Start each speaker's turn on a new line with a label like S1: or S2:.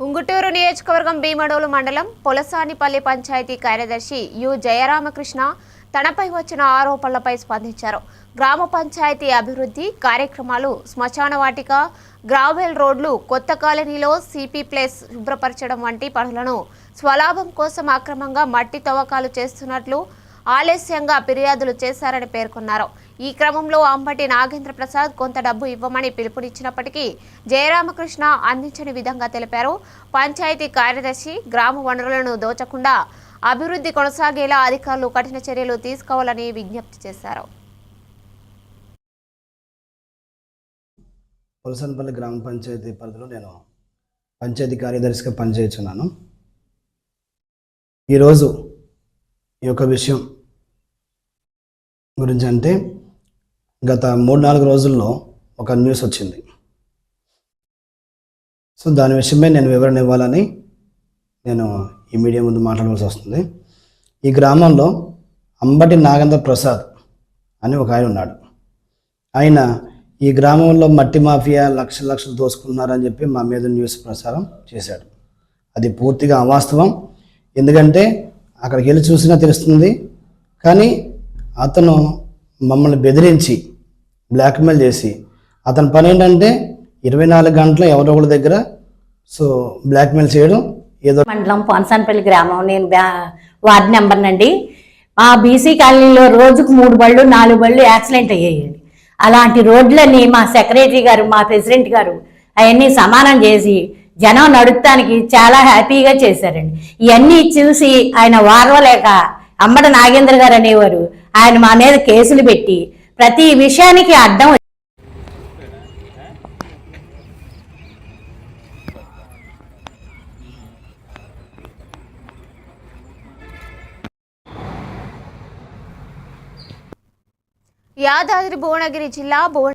S1: ఉంగుటూరు నియోజకవర్గం భీమడోలు మండలం పొలసానిపల్లి పంచాయతీ కార్యదర్శి యు. జయరామకృష్ణ తనపై వచ్చిన ఆరోపణలపై స్పందించారు. గ్రామ పంచాయతీ అభివృద్ధి కార్యక్రమాలు శ్మశాన వాటిక గ్రావెల్ రోడ్లు కొత్త కాలనీలో సిపి ప్లేస్ శుభ్రపరచడం వంటి పనులను స్వలాభం కోసం అక్రమంగా మట్టి తవ్వకాలు చేస్తున్నట్లు ఆలస్యంగా ఫిర్యాదులు చేశారని పేర్కొన్నారు. ఈ క్రమంలో అంబటి నాగేంద్ర ప్రసాద్ కొంత డబ్బు ఇవ్వమని పిలుపునిచ్చినప్పటికీ జయరామకృష్ణ అందించని విధంగా తెలిపారు. పంచాయతీ కార్యదర్శి గ్రామ వనరులను దోచకుండా అభివృద్ధి కొనసాగేలా అధికారులు కఠిన చర్యలు తీసుకోవాలని విజ్ఞప్తి చేశారు.
S2: పులసనపల్లి గ్రామ పంచాయతీ పరిధిలో నేను పంచాయతీ కార్యదర్శిగా పనిచేస్తున్నాను. ఈరోజు ఈ యొక్క విషయం గురించి అంటే గత మూడు నాలుగు రోజుల్లో ఒక న్యూస్ వచ్చింది. సో దాని విషయమై నేను వివరణ ఇవ్వాలని నేను ఈ మీడియా ముందు మాట్లాడవలసి వస్తుంది. ఈ గ్రామంలో అంబటి నాగేంద్ర ప్రసాద్ అని ఒక ఆయన ఉన్నాడు. ఆయన ఈ గ్రామంలో మట్టి మాఫియా లక్షలు లక్షలు దోసుకున్నారని చెప్పి మా మీద న్యూస్ ప్రసారం చేశాడు. అది పూర్తిగా అవాస్తవం. ఎందుకంటే అక్కడికి వెళ్ళి చూసినా తెలుస్తుంది. కానీ అతను మమ్మల్ని బెదిరించి బ్లాక్మెయిల్ చేసి అతని పని ఏంటంటే ఇరవై నాలుగు గంటలు ఎవరో ఒకరి దగ్గర సో బ్లాక్మెయిల్ చేయడం ఏదో
S3: మండలం పోన్సాన్పల్లి గ్రామం. నేను బ్యా- వార్డు నెంబర్ అండి మా బీసీ కాలనీలో రోజుకు మూడు బళ్ళు నాలుగు బళ్ళు యాక్సిడెంట్ అయ్యాయండి అలాంటి రోడ్లని మా సెక్రటరీ గారు మా ప్రెసిడెంట్ గారు అవన్నీ సమానం చేసి జనం నడుపుతానికి చాలా హ్యాపీగా చేశారండి. ఇవన్నీ చూసి ఆయన వారవలేక అమ్మడ నాగేంద్ర గారు అనేవారు. ఆయన మా మీద కేసులు పెట్టి ప్రతి విషయానికి అడ్డం
S1: యాదాద్రి భువనగిరి జిల్లా భువన